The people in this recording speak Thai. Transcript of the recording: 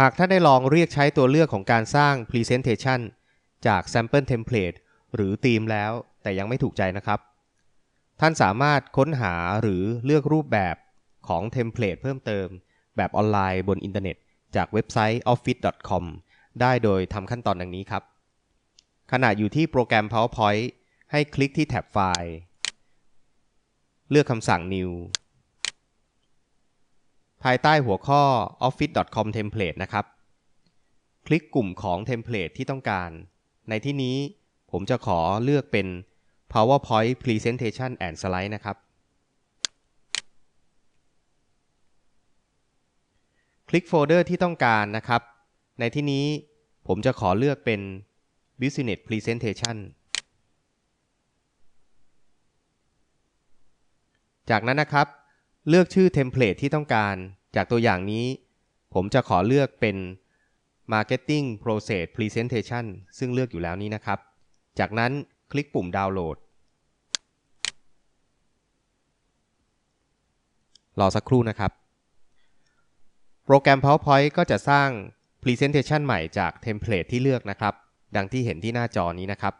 หากท่านได้ลองเรียกใช้ตัวเลือกของการสร้าง Presentation จาก Sample Template หรือธีมแล้วแต่ยังไม่ถูกใจนะครับ ท่านสามารถค้นหาหรือเลือกรูปแบบของเทมเพลตเพิ่มเติม แบบออนไลน์บนอินเทอร์เน็ต จากเว็บไซต์ office.com ได้โดยทำขั้นตอนดังนี้ครับ ขณะอยู่ที่โปรแกรม PowerPoint ให้คลิกที่แท็บไฟล์ เลือกคำสั่ง New ภายใต้หัวข้อ office.com template นะครับ คลิกกลุ่มของเทมเพลตที่ต้องการ ในที่นี้ผมจะขอเลือกเป็น PowerPoint Presentation and Slide นะครับ คลิกโฟลเดอร์ที่ต้องการนะครับ ในที่นี้ผมจะขอเลือกเป็น Business Presentation จากนั้นนะครับ เลือกชื่อเทมเพลตที่ต้องการ จากตัวอย่างนี้ ผมจะขอเลือกเป็น Marketing Process Presentation ซึ่งเลือกอยู่แล้วนี้นะครับ จากนั้นคลิกปุ่มดาวน์โหลด รอสักครู่นะครับ โปรแกรม PowerPoint ก็จะสร้าง Presentation ใหม่จากเทมเพลตที่เลือกนะครับ ดังที่เห็นที่หน้าจอนี้นะครับ